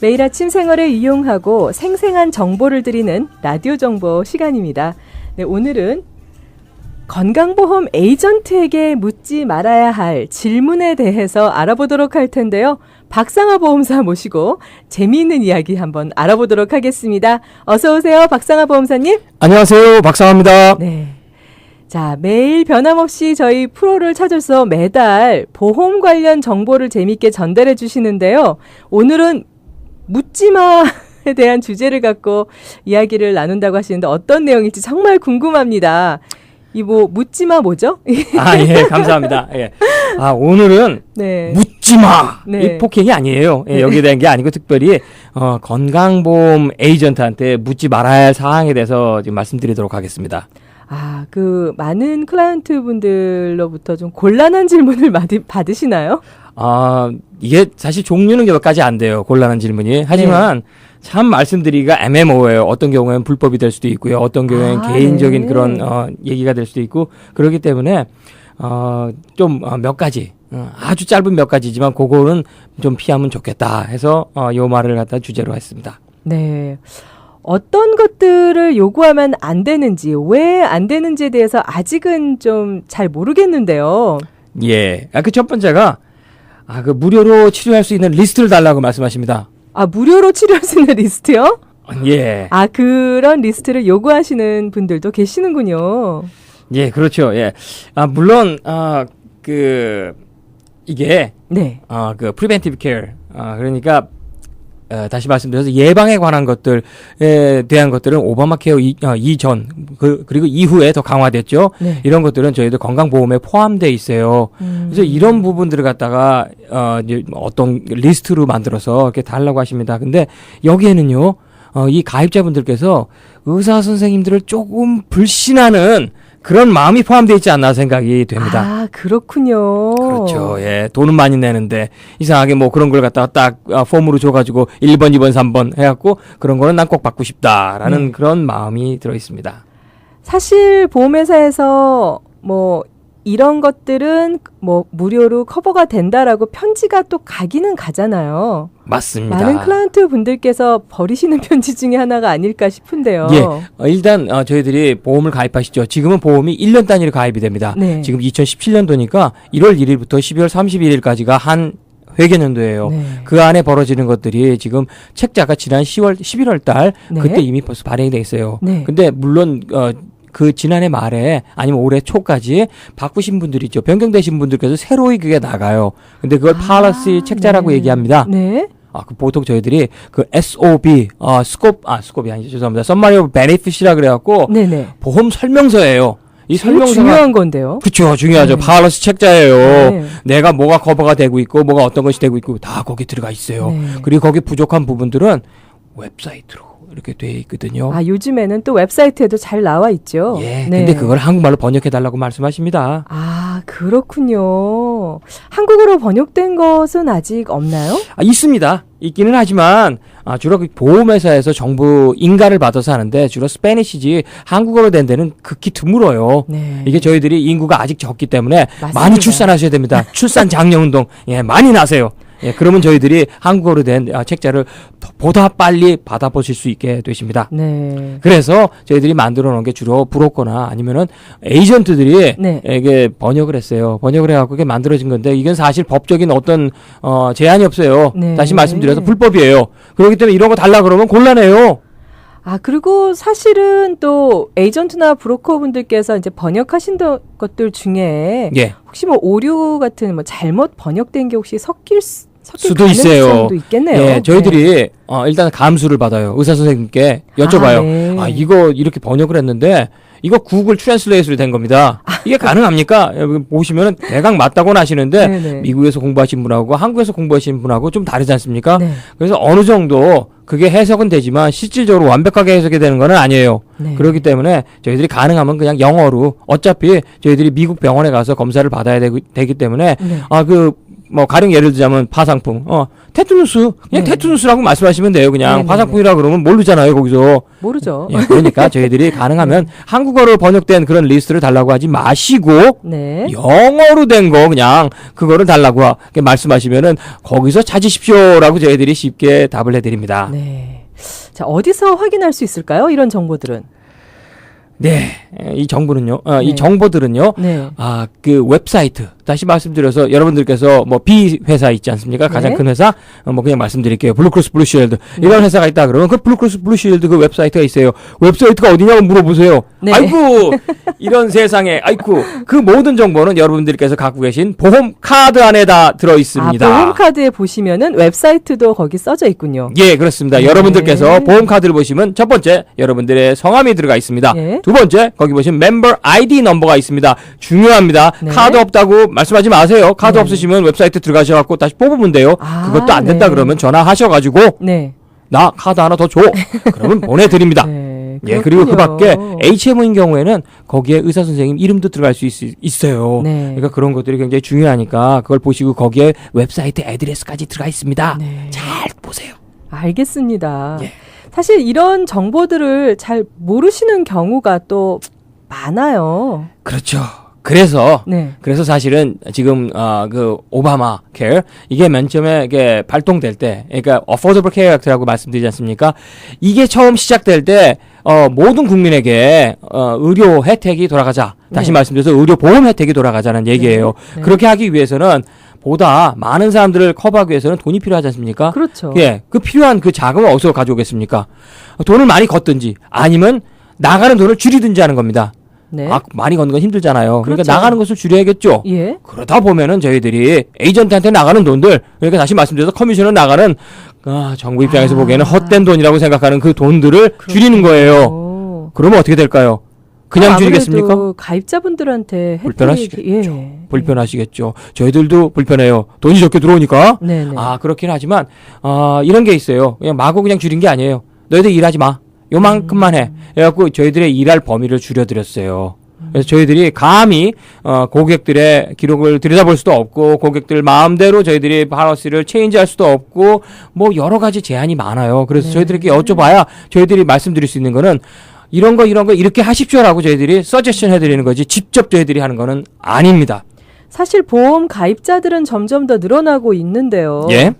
매일 아침 생활에 이용하고 생생한 정보를 드리는 라디오 정보 시간입니다. 네, 오늘은 건강보험 에이전트에게 묻지 말아야 할 질문에 대해서 알아보도록 할 텐데요. 박상아 보험사 모시고 재미있는 이야기 한번 알아보도록 하겠습니다. 어서 오세요, 박상아 보험사님. 안녕하세요. 박상합니다. 네. 자, 매일 변함없이 저희 프로를 찾아서 매달 보험 관련 정보를 재미있게 전달해 주시는데요. 오늘은 묻지마 에 대한 주제를 갖고 이야기를 나눈다고 하시는데 어떤 내용일지 정말 궁금합니다. 이 뭐 묻지마 뭐죠? 아, 예, 감사합니다. 예. 아, 오늘은 네. 묻지 마! 네. 이 폭행이 아니에요. 예, 네. 여기에 대한 게 아니고 특별히, 어, 건강보험 에이전트한테 묻지 말아야 할 사항에 대해서 지금 말씀드리도록 하겠습니다. 아, 그 많은 클라이언트 분들로부터 좀 곤란한 질문을 받으, 받으시나요? 아, 이게 사실 종류는 몇 가지 안 돼요. 곤란한 질문이. 하지만 참 말씀드리기가 애매모호해요. 어떤 경우에는 불법이 될 수도 있고요. 어떤 경우에는 아, 개인적인 네. 그런, 어, 얘기가 될 수도 있고. 그렇기 때문에, 어, 좀, 어, 몇 가지. 어, 아주 짧은 몇 가지지만 그거는 좀 피하면 좋겠다 해서 어, 요 말을 갖다 주제로 했습니다. 네. 어떤 것들을 요구하면 안 되는지, 왜 안 되는지에 대해서 아직은 좀 잘 모르겠는데요. 예. 아, 그 첫 번째가 아, 그 무료로 치료할 수 있는 리스트를 달라고 말씀하십니다. 아, 무료로 치료할 수 있는 리스트요? 어, 예. 아, 그런 리스트를 요구하시는 분들도 계시는군요. 예, 그렇죠. 예. 아, 물론 아, 그 이게 네. 아, 그 프리벤티브 케어. 아, 그러니까 어, 다시 말씀드려서 예방에 관한 것들에 대한 것들은 오바마 케어 이, 어, 이전 그, 그리고 이후에 더 강화됐죠. 네. 이런 것들은 저희들 건강보험에 포함돼 있어요. 음. 그래서 이런 부분들을 갖다가 어, 이제 어떤 리스트로 만들어서 이렇게 달라고 하십니다. 근데 여기에는요, 어, 이 가입자분들께서 의사 선생님들을 조금 불신하는 그런 마음이 포함되어 있지 않나 생각이 됩니다. 아, 그렇군요. 그렇죠. 예. 돈은 많이 내는데 이상하게 뭐 그런 걸 갖다가 딱 아, 폼으로 줘 가지고 1번, 2번, 3번 해 갖고 그런 거는 난 꼭 받고 싶다라는 네. 그런 마음이 들어 있습니다. 사실 보험회사에서 뭐 이런 것들은 뭐 무료로 커버가 된다라고 편지가 또 가기는 가잖아요. 맞습니다. 많은 클라이언트 분들께서 버리시는 편지 중에 하나가 아닐까 싶은데요. 예. 어, 일단 어, 저희들이 보험을 가입하시죠. 지금은 보험이 1년 단위로 가입이 됩니다. 네. 지금 2017년도니까 1월 1일부터 12월 31일까지가 한 회계년도예요. 네. 그 안에 벌어지는 것들이 지금 책자가 지난 10월 11월 달 네. 그때 이미 벌써 발행이 돼 있어요. 네. 근데 물론 어, 그 지난해 말에 아니면 올해 초까지 바꾸신 분들이 있죠. 변경되신 분들께서 새로이 그게 나가요. 근데 그걸 아, 팔러시 책자라고 네. 얘기합니다. 네. 아, 그 보통 저희들이 그 SOB, 어, 스콥, 아, 스콥이 아니죠. 죄송합니다. 썸마리 오브 베네핏이라 그래갖고 네네. 보험 설명서예요. 이 설명서가 중요한 건데요. 그쵸 중요하죠. 네. 팔러시 책자예요. 네. 내가 뭐가 커버가 되고 있고 뭐가 어떤 것이 되고 있고 다 거기 들어가 있어요. 네. 그리고 거기 부족한 부분들은 웹사이트로 이렇게 돼 있거든요. 아, 요즘에는 또 웹사이트에도 잘 나와 있죠. 예. 네. 근데 그걸 한국말로 번역해 달라고 말씀하십니다. 아, 그렇군요. 한국어로 번역된 것은 아직 없나요? 아, 있습니다. 있기는 하지만 아, 주로 그 보험회사에서 정부 인가를 받아서 하는데 주로 스페니시지 한국어로 된 데는 극히 드물어요. 네. 이게 저희들이 인구가 아직 적기 때문에 맞습니다. 많이 출산하셔야 됩니다. 출산 장려 운동 예 많이 나세요. 예 그러면 저희들이 한국어로 된 아, 책자를 더- 보다 빨리 받아보실 수 있게 되십니다. 네. 그래서 저희들이 만들어 놓은 게 주로 브로커나 아니면은 에이전트들이 네. 이게 번역을 했어요. 번역을 해갖고 이게 만들어진 건데 이건 사실 법적인 어떤 어 제한이 없어요. 네. 다시 말씀드려서 불법이에요. 그렇기 때문에 이런 거 달라 그러면 곤란해요. 아, 그리고 사실은 또 에이전트나 브로커 분들께서 이제 번역하신 더- 것들 중에 예. 혹시 뭐 오류 같은 뭐 잘못 번역된 게 혹시 섞일 수, 수도 있어요. 있겠네요. 예, 저희들이 어, 일단 감수를 받아요. 의사 선생님께 여쭤봐요. 아, 네. 아, 이거 이렇게 번역을 했는데 이거 구글 트랜슬레이트로 된 겁니다. 이게 가능합니까? 여기 보시면은 대강 맞다고는 하시는데 네, 네. 미국에서 공부하신 분하고 한국에서 공부하신 분하고 좀 다르지 않습니까? 네. 그래서 어느 정도 그게 해석은 되지만 실질적으로 완벽하게 해석이 되는 건 아니에요. 네. 그렇기 때문에 저희들이 가능하면 그냥 영어로 어차피 저희들이 미국 병원에 가서 검사를 받아야 되기, 되기 때문에 네. 아그 뭐 가령 예를 들자면 파상풍, 어 테투누스 그냥 네. 테투누스라고 말씀하시면 돼요. 그냥 네네네. 파상풍이라 그러면 모르잖아요 거기서. 모르죠. 예, 그러니까 저희들이 가능하면 한국어로 번역된 그런 리스트를 달라고 하지 마시고 네. 영어로 된 거 그냥 그거를 달라고 하- 말씀하시면은 거기서 찾으십시오라고 저희들이 쉽게 답을 해드립니다. 네. 자, 어디서 확인할 수 있을까요? 이런 정보들은. 네, 이 정보는요, 어, 네. 이 정보들은요. 네. 아, 그 웹사이트. 다시 말씀드려서 여러분들께서 뭐 B 회사 있지 않습니까? 가장 네. 큰 회사? 어, 뭐 그냥 말씀드릴게요. 블루크로스 블루쉴드. 이런 회사가 있다 그러면 그 블루크로스 블루쉴드 그 웹사이트가 있어요. 웹사이트가 어디냐고 물어보세요. 네. 아이고! 이런 세상에, 아이고. 그 모든 정보는 여러분들께서 갖고 계신 보험 카드 안에 다 들어 있습니다. 아, 보험카드에 보시면은 웹사이트도 거기 써져 있군요. 예, 그렇습니다. 네. 여러분들께서 보험 카드를 보시면 첫 번째 여러분들의 성함이 들어가 있습니다. 예. 두 번째 거기 보시면 멤버 아이디 넘버가 있습니다. 중요합니다. 네. 카드 없다고 말씀하지 마세요. 카드 네. 없으시면 웹사이트 들어가셔 갖고 다시 뽑으면 돼요. 아, 그것도 안 된다 네. 그러면 전화하셔 가지고 네. 나 카드 하나 더 줘. 그러면 보내 드립니다. 네. 예, 그리고 그 밖에 그렇군요. HMO인 경우에는 거기에 의사 선생님 이름도 들어갈 수 있, 어요 네. 그러니까 그런 것들이 굉장히 중요하니까 그걸 보시고 거기에 웹사이트 애드레스까지 들어가 있습니다. 네. 잘 보세요. 알겠습니다. 예. 사실 이런 정보들을 잘 모르시는 경우가 또 많아요. 그렇죠. 그래서 네. 그래서 사실은 지금 어그 오바마 케어 이게 맨 처음에 이게 발동될 때 그러니까 어포더블 케어 액트라고 말씀드리지 않습니까? 이게 처음 시작될 때 어, 모든 국민에게 어, 의료 혜택이 돌아가자. 다시 네. 말씀드려서 의료 보험 혜택이 돌아가자는 얘기예요. 네. 그렇게 하기 위해서는 보다 많은 사람들을 커버하기 위해서는 돈이 필요하지 않습니까? 그렇죠. 예, 그 필요한 그 자금을 어디서 가져오겠습니까? 돈을 많이 걷든지 아니면 나가는 돈을 줄이든지 하는 겁니다. 네. 아, 많이 걷는 건 힘들잖아요. 그러니까 그렇죠. 나가는 것을 줄여야겠죠. 예. 그러다 보면은 저희들이 에이전트한테 나가는 돈들, 그러니까 다시 말씀드려서 커미션을 나가는 아, 정부 입장에서 아. 보기에는 헛된 돈이라고 생각하는 그 돈들을 줄이는 거예요. 오. 그러면 어떻게 될까요? 그냥 아무래도 줄이겠습니까? 가입자분들한테 불편하시겠죠. 예. 불편하시겠죠. 저희들도 불편해요. 돈이 적게 들어오니까. 네, 네. 아, 그렇긴 하지만, 아, 이런 게 있어요. 그냥 마구 그냥 줄인 게 아니에요. 너희들 일하지 마. 요만큼만 해. 그래갖고 저희들의 일할 범위를 줄여드렸어요. 그래서 저희들이 감히 어, 고객들의 기록을 들여다볼 수도 없고 고객들 마음대로 저희들이 파러시를 체인지할 수도 없고 뭐 여러 가지 제한이 많아요. 그래서 네. 저희들에게 여쭤봐야 저희들이 말씀드릴 수 있는 거는 이런 거 이런 거 이렇게 하십시오라고 저희들이 서제션 해드리는 거지 직접 저희들이 하는 거는 아닙니다. 사실 보험 가입자들은 점점 더 늘어나고 있는데요. 예,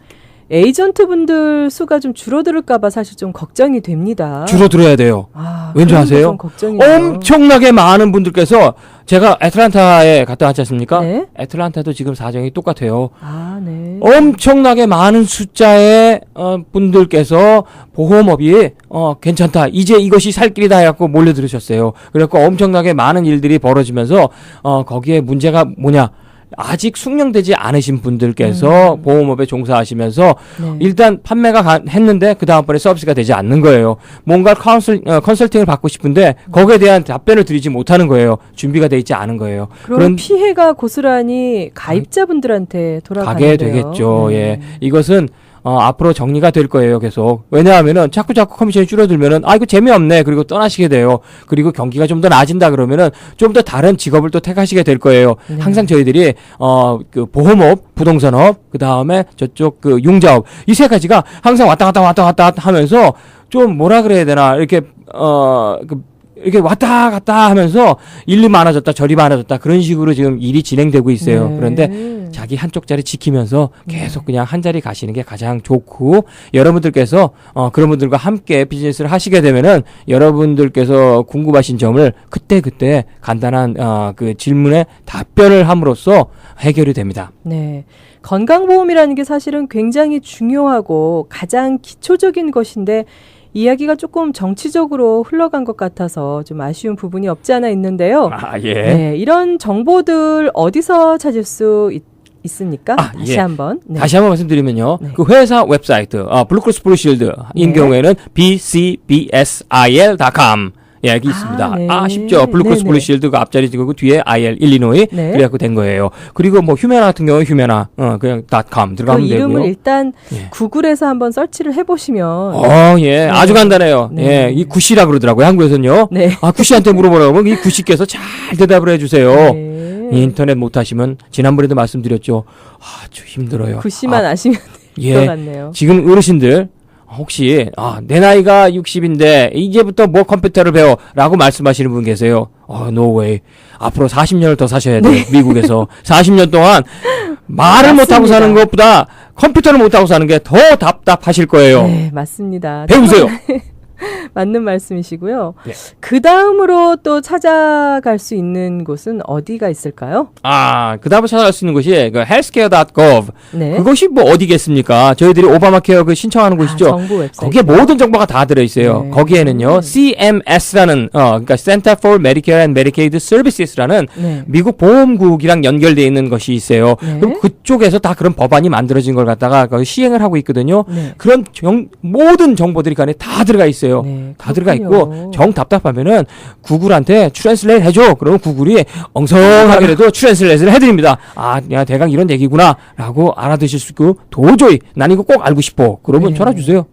에이전트 분들 수가 좀 줄어들을까봐 사실 좀 걱정이 됩니다. 줄어들어야 돼요. 아, 왠지 그런 아세요? 좀. 엄청나게 많은 분들께서 제가 애틀란타에 갔다 왔지 않습니까? 네. 애틀란타도 지금 사정이 똑같아요. 아, 네. 엄청나게 많은 숫자의 어, 분들께서 보험업이 어, 괜찮다. 이제 이것이 살 길이다 해갖고 몰려들으셨어요. 그래갖고 엄청나게 많은 일들이 벌어지면서 어, 거기에 문제가 뭐냐? 아직 숙련되지 않으신 분들께서 보험업에 종사하시면서 네. 일단 판매가 가- 했는데 그 다음번에 서비스가 되지 않는 거예요. 뭔가 컨설, 어, 컨설팅을 받고 싶은데 거기에 대한 답변을 드리지 못하는 거예요. 준비가 돼 있지 않은 거예요. 그럼 그런 피해가 고스란히 가입자분들한테 돌아가는데요. 가게 되겠죠. 네. 예. 이것은 어, 앞으로 정리가 될 거예요, 계속. 왜냐하면은 자꾸 자꾸 커미션이 줄어들면은 아 이거 재미없네. 그리고 떠나시게 돼요. 그리고 경기가 좀 더 나아진다 그러면은 좀 더 다른 직업을 또 택하시게 될 거예요. 네. 항상 저희들이 어 그 보험업, 부동산업, 그 다음에 저쪽 그 융자업 이 세 가지가 항상 왔다 갔다 왔다 갔다 하면서 좀 뭐라 그래야 되나 이렇게 어그 이렇게 왔다 갔다 하면서 일이 많아졌다 저리 많아졌다 그런 식으로 지금 일이 진행되고 있어요. 네. 그런데 자기 한쪽 자리 지키면서 계속 그냥 한 자리 가시는 게 가장 좋고 여러분들께서 어 그런 분들과 함께 비즈니스를 하시게 되면은 여러분들께서 궁금하신 점을 그때 그때 간단한 어 그 질문에 답변을 함으로써 해결이 됩니다. 네. 건강보험이라는 게 사실은 굉장히 중요하고 가장 기초적인 것인데 이야기가 조금 정치적으로 흘러간 것 같아서 좀 아쉬운 부분이 없지 않아 있는데요. 아 예. 네, 이런 정보들 어디서 찾을 수 있, 있습니까? 아, 다시 예. 한번. 네. 다시 한번 말씀드리면요. 네. 그 회사 웹사이트, 아, 블루크로스 블루실드인 네. 경우에는 bcbsil.com 예, 여기 있습니다. 네. 아, 쉽죠. 블루크로스 네네. 블루실드가 앞자리 지고 뒤에 IL 일리노이 네. 그래갖고 된 거예요. 그리고 뭐 휴메나 같은 경우 휴메나 어 그냥 .com 그 들어가면 이름을 되고요. 일단 예. 구글에서 한번 서치를 해보시면 어, 예, 아주 간단해요. 네. 예, 이 구씨라 그러더라고요. 한국에서는요. 네. 아, 구씨한테 물어보라고 하면 이 구씨께서 잘 대답을 해주세요. 네. 인터넷 못 하시면 지난번에도 말씀드렸죠. 아주 힘들어요. 구씨만 아, 아, 시면 될것 예. 같네요. 지금 어르신들 혹시 아, 내 나이가 60인데 이제부터 뭐 컴퓨터를 배워라고 말씀하시는 분 계세요. 어, 노웨이. 앞으로 40년을 더 사셔야 돼요. 미국에서 40년 동안 말을 못 하고 네. 사는 것보다 컴퓨터를 못 하고 사는 게 더 답답하실 거예요. 네, 맞습니다. 배우세요. 맞는 말씀이시고요. 네. 그 다음으로 또 찾아갈 수 있는 곳은 어디가 있을까요? 아, 그 다음에 찾아갈 수 있는 곳이 그 healthcare.gov. 네. 그것이 뭐 어디겠습니까? 저희들이 오바마 케어 그 신청하는 아, 곳이죠. 정부 웹사이트. 거기에 모든 정보가 다 들어있어요. 네. 거기에는요, CMS라는, 어, 그러니까 Center for Medicare and Medicaid Services라는 네. 미국 보험국이랑 연결되어 있는 것이 있어요. 네. 그럼 그쪽에서 다 그런 법안이 만들어진 걸 갖다가 그 시행을 하고 있거든요. 네. 그런 정, 모든 정보들이 그 안에 다 들어가 있어요. 네, 다 들어가. 있고 정 답답하면은 구글한테 트랜슬레이트 해줘. 그러면 구글이 엉성하게라도 트랜슬레이트를 해드립니다. 아, 야 대강 이런 얘기구나라고 알아두실 수 있고 도저히 난 이거 꼭 알고 싶어. 그러면 네. 전화 주세요. 그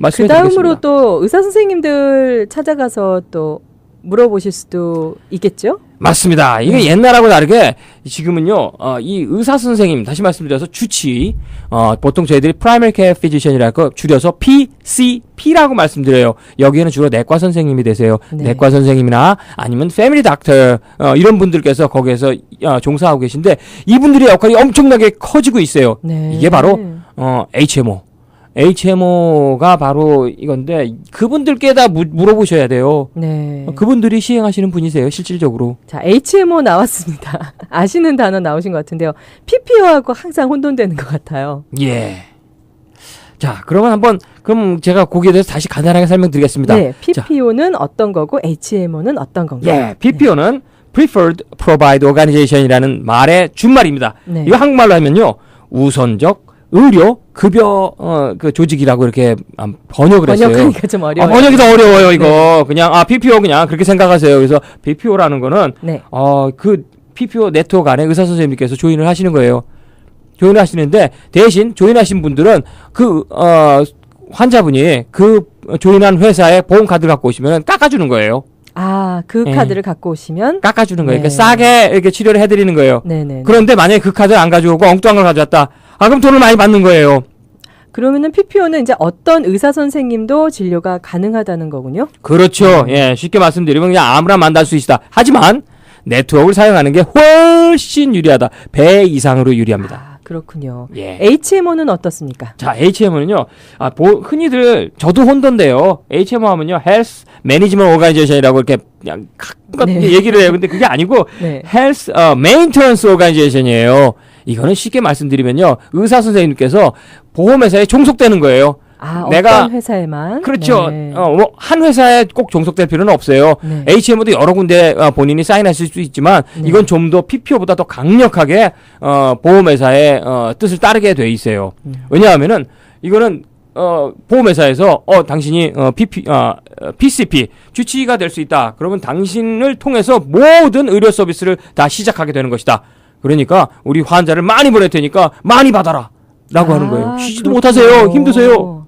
말씀해 다음으로 드리겠습니다. 또 의사 선생님들 찾아가서 또 물어보실 수도 있겠죠? 맞습니다. 이게 네. 옛날하고 다르게 지금은요, 어, 이 의사 선생님 다시 말씀드려서 주치, 어, 보통 저희들이 primary care physician이라고 줄여서 PCP라고 말씀드려요. 여기에는 주로 내과 선생님이 되세요. 네. 내과 선생님이나 아니면 family doctor 어, 이런 분들께서 거기에서 어, 종사하고 계신데 이분들의 역할이 엄청나게 커지고 있어요. 네. 이게 바로 어, HMO. HMO가 바로 이건데 그분들께 다 무- 물어보셔야 돼요. 네. 어, 그분들이 시행하시는 분이세요, 실질적으로. 자, HMO 나왔습니다. 아시는 단어 나오신 것 같은데요. PPO하고 항상 혼돈되는 것 같아요. 예. 자, 그러면 한번 그럼 제가 거기에 대해서 다시 간단하게 설명드리겠습니다. 네, PPO는 어떤 거고 HMO는 어떤 건가요? 예, PPO는 Preferred Provide Organization이라는 말의 준말입니다. 네. 이거 한국말로 하면요, 우선적 의료 급여 어, 그 조직이라고 이렇게 아, 번역을 했어요. 번역하니까 좀 아, 어려워요. 번역이 더 어려워요, 이거. 그냥 아 PPO 그냥 그렇게 생각하세요. 그래서 PPO라는 거는 네. 어, 그 PPO 네트워크 안에 의사 선생님께서 조인을 하시는 거예요. 조인을 하시는데 대신 조인하신 분들은 그 어, 환자분이 그 조인한 회사의 보험 카드를 갖고 오시면 깎아주는 거예요. 아, 그 예. 카드를 갖고 오시면 깎아주는 거예요. 네. 그러니까 싸게 이렇게 치료를 해드리는 거예요. 네네. 그런데 만약에 그 카드를 안 가져오고 엉뚱한 걸 가져왔다. 아 그럼 돈을 많이 받는 거예요. 그러면은 PPO는 이제 어떤 의사 선생님도 진료가 가능하다는 거군요. 그렇죠. 예, 쉽게 말씀드리면 그냥 아무나 만날 수 있다. 하지만 네트워크를 사용하는 게 훨씬 유리하다. 배 이상으로 유리합니다. 아, 그렇군요. 예. HMO는 어떻습니까? 자, HMO는요, 아, 보- 흔히들, 저도 혼돈데요. HMO 하면요, Health Management Organization이라고 이렇게 그냥 가끔 네. 얘기를 해요. 근데 그게 아니고, 네. Health 어, Maintenance Organization이에요. 이거는 쉽게 말씀드리면요, 의사 선생님께서 보험회사에 종속되는 거예요. 아, 내가- 어떤 회사에만? 그렇죠. 네. 어, 뭐, 한 회사에 꼭 종속될 필요는 없어요. 네. HMO도 여러 군데 어, 본인이 사인하실 수 있지만 네. 이건 좀 더 PPO보다 더 강력하게 어, 보험회사의 어, 뜻을 따르게 돼 있어요. 음. 왜냐하면은 이거는 어, 보험회사에서 어 당신이 어, PP 어, 어, PCP 주치의가 될 수 있다. 그러면 당신을 통해서 모든 의료 서비스를 다 시작하게 되는 것이다. 그러니까 우리 환자를 많이 보낼 테니까 많이 받아라. 라고 하는 거예요. 아, 쉬지도 그렇군요. 못하세요. 힘드세요.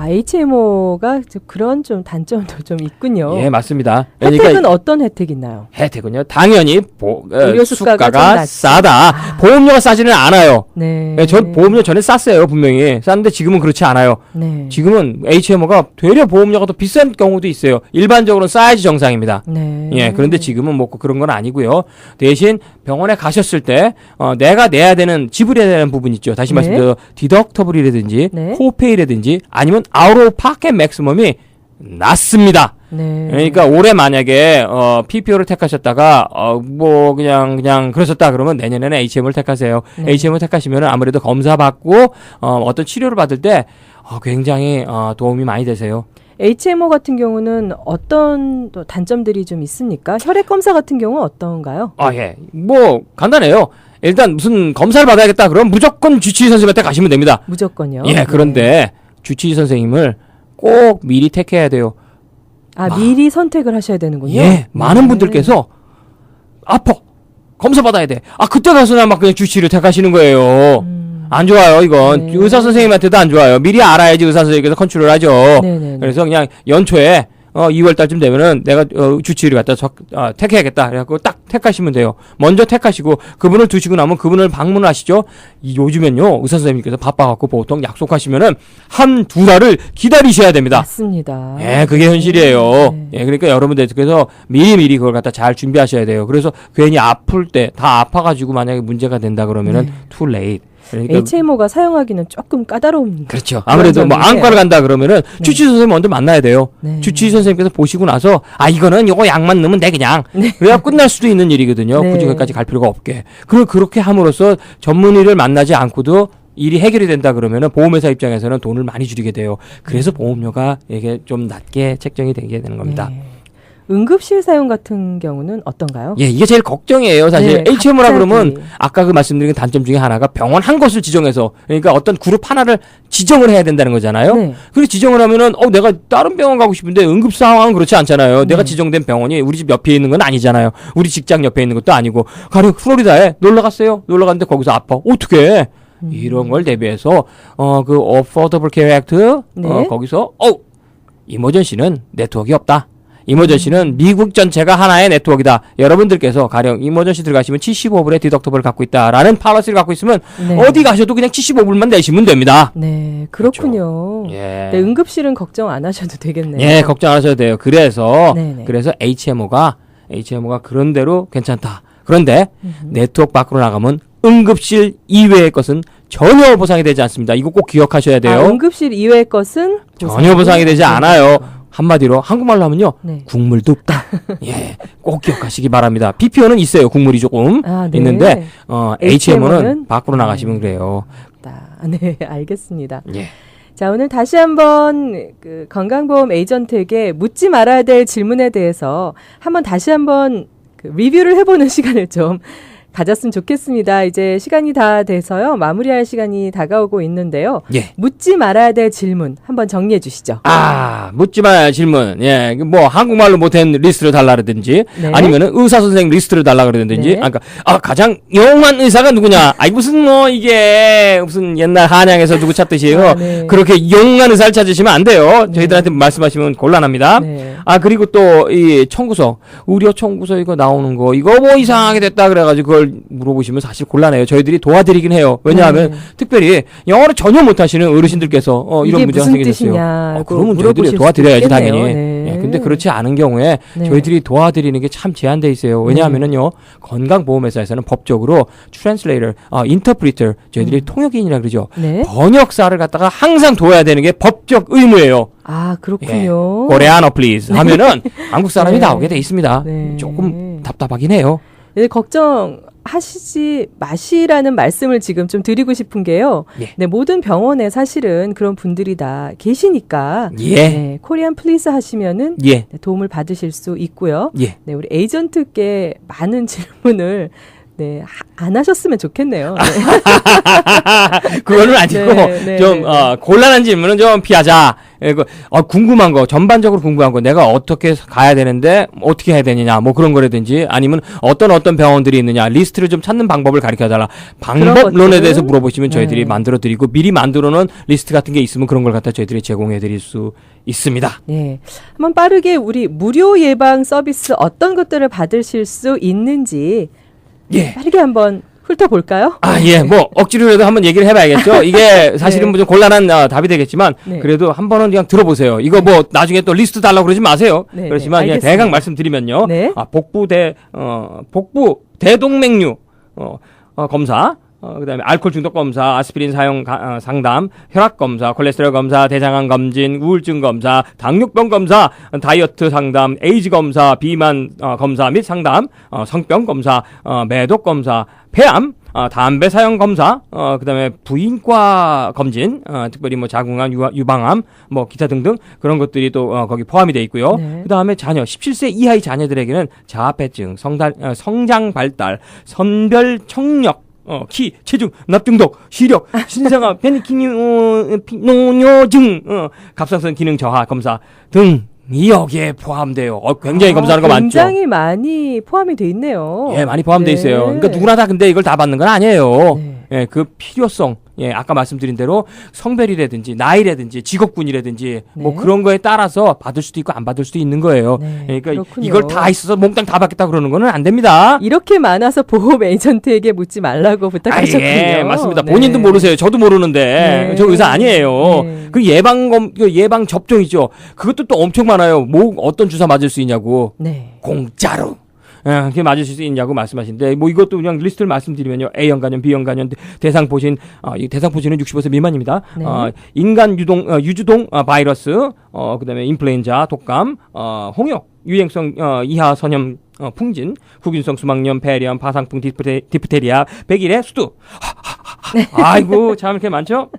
아, HMO가 그런 좀 단점도 좀 있군요. 예, 맞습니다. 혜택은 어떤 혜택 있나요? 혜택은요. 당연히 보, 어, 수가가. 싸다. 보험료가 싸지는 않아요. 네. 예, 전 보험료 전에 쌌어요, 분명히. 쌌는데 지금은 그렇지 않아요. 네. 지금은 HMO가 되려 보험료가 더 비싼 경우도 있어요. 일반적으로는 싸야지 정상입니다. 네. 예, 그런데 지금은 뭐 그런 건 아니고요. 대신 병원에 가셨을 때 어, 내가 내야 되는 지불해야 되는 부분 있죠. 다시 네. 말씀드려 디덕터블이라든지 네. 코페이라든지 아니면 아우로 파켓 맥시멈이 낮습니다. 네. 그러니까 올해 만약에 어 PPO를 택하셨다가 어 뭐 그냥 그냥 그러셨다 그러면 내년에는 HM을 택하세요. 네. HM을 택하시면 아무래도 검사 받고 어 어떤 치료를 받을 때 어, 굉장히 어 도움이 많이 되세요. HMO 같은 경우는 어떤 또 단점들이 좀 있습니까? 혈액 검사 같은 경우는 어떤가요? 아 예. 뭐 간단해요. 일단 무슨 검사를 받아야겠다 그러면 무조건 주치의 선생님한테 가시면 됩니다. 무조건요. 예. 네. 그런데 주치의 선생님을 꼭 미리 택해야 돼요. 아, 마- 미리 선택을 하셔야 되는군요. 예, 많은 네. 분들께서 아파 검사 받아야 돼. 아 그때 가서나 막 그냥 주치를 택하시는 거예요. 음. 안 좋아요 이건 네. 의사 선생님한테도 안 좋아요. 미리 알아야지 의사 선생님께서 컨트롤하죠. 네네. 그래서 그냥 연초에 어 2월 달쯤 되면은 내가 어, 주치의를 갖다 적, 아, 택해야겠다. 그래갖고 딱 택하시면 돼요. 먼저 택하시고 그분을 두시고 나면 그분을 방문하시죠. 이 요즘엔요 의사 선생님께서 바빠갖고 보통 약속하시면은 한 두 달을 기다리셔야 됩니다. 맞습니다. 예, 그게 현실이에요. 네. 예, 그러니까 여러분들께서 미리미리 그걸 갖다 잘 준비하셔야 돼요. 그래서 괜히 아플 때 다 아파가지고 만약에 문제가 된다 그러면은 네. too late. 그러니까 HMO가 사용하기는 조금 까다로운. 그렇죠. 아무래도 뭐. 안과를 간다 그러면은 주치의 선생님 먼저 만나야 돼요. 네. 주치의 선생님께서 보시고 나서 아 이거는 요거 약만 넣으면 돼 그냥. 그래야 끝날 수도 있는 일이거든요. 네. 굳이 거기까지 갈 필요가 없게. 그리고 그렇게 함으로써 전문의를 만나지 않고도 일이 해결이 된다 그러면은 보험회사 입장에서는 돈을 많이 줄이게 돼요. 그래서 보험료가 이게 좀 낮게 책정이 되게 되는 겁니다. 네. 응급실 사용 같은 경우는 어떤가요? 예, 이게 제일 걱정이에요. 사실 네, HMO라 갑자기. 그러면 아까 그 말씀드린 단점 중에 하나가 병원 한 곳을 지정해서 그러니까 어떤 그룹 하나를 지정을 해야 된다는 거잖아요. 네. 그리고 지정을 하면은 어 내가 다른 병원 가고 싶은데 응급 상황은 그렇지 않잖아요. 내가 네. 지정된 병원이 우리 집 옆에 있는 건 아니잖아요. 우리 직장 옆에 있는 것도 아니고 가령 플로리다에 놀러 갔어요. 놀러 갔는데 거기서 아파. 어떻게? 음. 이런 걸 대비해서 어그 Affordable Care Act 네. 어 거기서 어 이머전시는 네트워크가 없다. 음. 이머전시는 미국 전체가 하나의 네트워크이다. 여러분들께서 가령 이머전시 들어가시면 75불의 디덕터블을 갖고 있다라는 팔러시를 갖고 있으면 네. 어디 가셔도 그냥 75불만 내시면 됩니다. 네, 그렇군요. 예. 네, 응급실은 걱정 안 하셔도 되겠네요. 예, 걱정 안 하셔도 돼요. 그래서 네네. 그래서 HMO가 HMO가 그런 대로 괜찮다. 그런데 네트워크 밖으로 나가면 응급실 이외의 것은 전혀 보상이 되지 않습니다. 이거 꼭 기억하셔야 돼요. 아, 응급실 이외의 것은 전혀 보상이 되지 않아요. 한마디로 한국말로 하면요. 네. 국물도 없다. 예. 꼭 기억하시기 바랍니다. PPO는 있어요. 국물이 조금 아, 네. 있는데 어 HMO 는? HMO는 밖으로 나가시면 그래요. 다. 네, 알겠습니다. 예. 자, 오늘 다시 한번 그 건강보험 에이전트에게 묻지 말아야 될 질문에 대해서 한번 다시 한번 그 리뷰를 해보는 시간을 좀 가졌으면 좋겠습니다. 이제 시간이 다 돼서요. 마무리할 시간이 다가오고 있는데요. 예. 묻지 말아야 될 질문 한번 정리해 주시죠. 아, 묻지 마야 질문. 예. 뭐 한국말로 못한 리스트를 달라 그러든지 네. 아니면은 의사 선생 리스트를 달라 그러든지 네. 아, 그러니까 아, 가장 영웅한 의사가 누구냐? 아이 무슨 뭐 이게 무슨 옛날 한양에서 누구 찾듯이요. 아, 네. 그렇게 영웅한 의사를 찾으시면 안 돼요. 저희들한테 말씀하시면 곤란합니다. 네. 아 그리고 또 이 청구서 의료 청구서 이거 나오는 거 이거 뭐 이상하게 됐다 그래가지고 그걸 물어보시면 사실 곤란해요. 저희들이 도와드리긴 해요. 왜냐하면 네. 특별히 영어를 전혀 못하시는 어르신들께서 어, 이런 이게 문제가 무슨 생겼어요. 뜻이냐고 어, 그러면 저희들이 물어보실 도와드려야지 수도 있겠네요. 당연히. 네. 예, 근데 그렇지 않은 경우에 네. 저희들이 도와드리는 게 참 제한돼 있어요. 왜냐하면은요 건강보험회사에서는 법적으로 트랜슬레이터, 어, 인터프리터 저희들이 통역인이라 그러죠. 음. 네. 번역사를 갖다가 항상 둬야 되는 게 법적 의무예요. 아, 그렇군요. 코레아노 플리즈 하면은 한국 사람이 네. 나오게 돼 있습니다. 네. 조금 답답하긴 해요. 네, 걱정 하시지 마시라는 말씀을 지금 좀 드리고 싶은 게요. 예. 네, 모든 병원에 사실은 그런 분들이 다 계시니까 예. 네, 코리안 플리스 하시면은 예. 네, 도움을 받으실 수 있고요. 예. 네, 우리 에이전트께 많은 질문을 네, 하- 안 하셨으면 좋겠네요. 네. 그거는 아니고 네, 네, 좀 네. 어, 곤란한 질문은 좀 피하자. 예, 그, 어, 궁금한 거, 전반적으로 궁금한 거, 내가 어떻게 가야 되는데 어떻게 해야 되느냐, 뭐 그런 거라든지 아니면 어떤 어떤 병원들이 있느냐, 리스트를 좀 찾는 방법을 가르쳐 달라. 방법론에? 대해서 물어보시면 저희들이 네. 만들어 드리고 미리 만들어 놓은 리스트 같은 게 있으면 그런 걸 갖다 저희들이 제공해 드릴 수 있습니다. 네. 한번 빠르게 우리 무료 예방 서비스 어떤 것들을 받으실 수 있는지 예. 빠르게 한번 훑어볼까요? 아, 예, 뭐, 억지로라도 한번 얘기를 해봐야겠죠. 이게 사실은 네. 좀 곤란한 어, 답이 되겠지만, 네. 그래도 한 번은 그냥 들어보세요. 이거 뭐, 나중에 또 리스트 달라고 그러지 마세요. 네, 그렇지만 네, 그냥 알겠습니다. 대강 말씀드리면요. 네. 아, 복부 대, 어, 복부 대동맥류, 어, 어, 검사, 어, 그 다음에 알코올 중독 검사, 아스피린 사용 가- 어, 상담, 혈압 검사, 콜레스테롤 검사, 대장암 검진, 우울증 검사, 당뇨병 검사, 다이어트 상담, 에이즈 검사, 비만 어, 검사 및 상담, 어, 성병 검사, 어, 매독 검사, 폐암, 어, 담배 사용 검사, 어, 그다음에 부인과 검진, 어, 특별히 뭐 자궁암, 유아- 유방암, 뭐 기타 등등 그런 것들이 또 어, 거기 포함이 돼 있고요. 네. 그다음에 자녀 17세 이하의 자녀들에게는 자아폐증, 성달, 어, 성장 발달, 선별 청력 어, 키, 체중, 납중독, 시력, 신생아, 페니키노뇨증, 어, 갑상선 기능 저하 검사 등이 여기에 포함돼요. 어, 굉장히 아, 검사하는 거 많죠. 굉장히 많이 포함이 돼 있네요. 예, 많이 포함돼 네. 있어요. 그러니까 누구나 다 근데 이걸 다 받는 건 아니에요. 네. 예, 그 필요성, 예, 아까 말씀드린 대로 성별이라든지 나이라든지 직업군이라든지 뭐 네. 그런 거에 따라서 받을 수도 있고 안 받을 수도 있는 거예요. 네, 그러니까 그렇군요. 이걸 다 있어서 몽땅 다 받겠다 그러는 거는 안 됩니다. 이렇게 많아서 보험 에이전트에게 묻지 말라고 아, 부탁하셨군요. 예, 맞습니다. 네. 본인도 모르세요. 저도 모르는데 네. 저 의사 아니에요. 네. 그 예방검, 그 예방 접종이죠. 그것도 또 엄청 많아요. 뭐 어떤 주사 맞을 수 있냐고 네. 공짜로. 예, 그게 맞을 수 있냐고 말씀하시는데 뭐 이것도 그냥 리스트를 말씀드리면요. A형 간염, B형 간염, 대상 포진, 어, 이 대상 포진은 65세 미만입니다. 네. 어, 인간 유동 어, 유주동 어, 바이러스, 어, 그다음에 인플루엔자, 독감, 어, 홍역, 유행성 어, 이하 선염 어, 풍진, 구균성 수막염, 폐렴, 파상풍, 디프테, 디프테리아, 백일의 수두. 아이고 참 이렇게 많죠?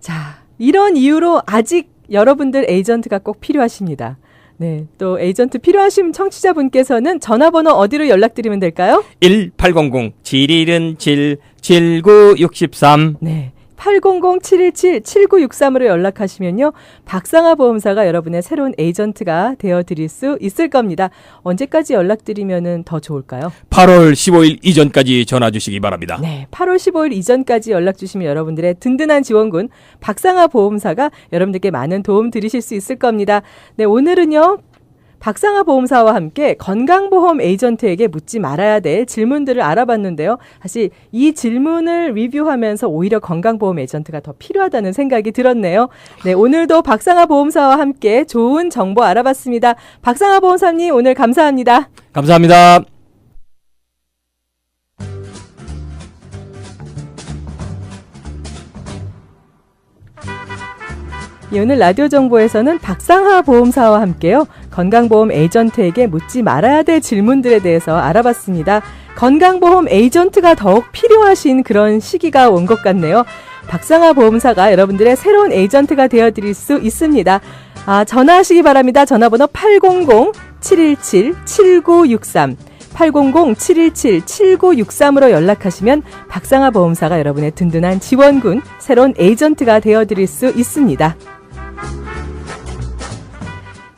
자, 이런 이유로 아직 여러분들 에이전트가 꼭 필요하십니다. 네. 또 에이전트 필요하신 청취자분께서는 전화번호 어디로 연락드리면 될까요? 1800 717 7963 네. 800-717-7963으로 연락하시면요. 박상아 보험사가 여러분의 새로운 에이전트가 되어 드릴 수 있을 겁니다. 언제까지 연락드리면 더 좋을까요? 8월 15일 이전까지 전화 주시기 바랍니다. 네. 8월 15일 이전까지 연락 주시면 여러분들의 든든한 지원군 박상아 보험사가 여러분들께 많은 도움 드리실 수 있을 겁니다. 네. 오늘은요. 박상아 보험사와 함께 건강보험 에이전트에게 묻지 말아야 될 질문들을 알아봤는데요. 사실 이 질문을 리뷰하면서 오히려 건강보험 에이전트가 더 필요하다는 생각이 들었네요. 네, 오늘도 박상아 보험사와 함께 좋은 정보 알아봤습니다. 박상아 보험사님 오늘 감사합니다. 감사합니다. 예, 오늘 라디오 정보에서는 박상하 보험사와 함께요. 건강보험 에이전트에게 묻지 말아야 될 질문들에 대해서 알아봤습니다. 건강보험 에이전트가 더욱 필요하신 그런 시기가 온 것 같네요. 박상하 보험사가 여러분들의 새로운 에이전트가 되어드릴 수 있습니다. 아, 전화하시기 바랍니다. 전화번호 800-717-7963. 800-717-7963으로 연락하시면 박상하 보험사가 여러분의 든든한 지원군, 새로운 에이전트가 되어드릴 수 있습니다.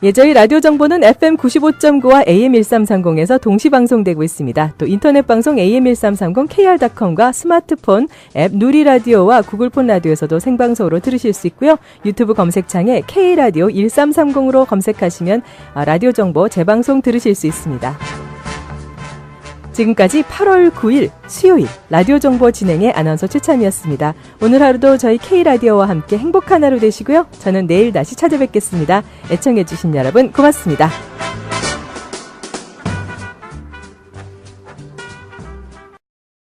예, 저희 라디오 정보는 FM 95.9와 AM 1330에서 동시 방송되고 있습니다. 또 인터넷 방송 AM 1330 KR.com과 스마트폰 앱 누리 라디오와 구글폰 라디오에서도 생방송으로 들으실 수 있고요. 유튜브 검색창에 K 라디오 1330으로 검색하시면 아, 라디오 정보 재방송 들으실 수 있습니다. 지금까지 8월 9일 수요일 라디오 정보 진행의 아나운서 최참이었습니다. 오늘 하루도 저희 K라디오와 함께 행복한 하루 되시고요. 저는 내일 다시 찾아뵙겠습니다. 애청해주신 여러분 고맙습니다.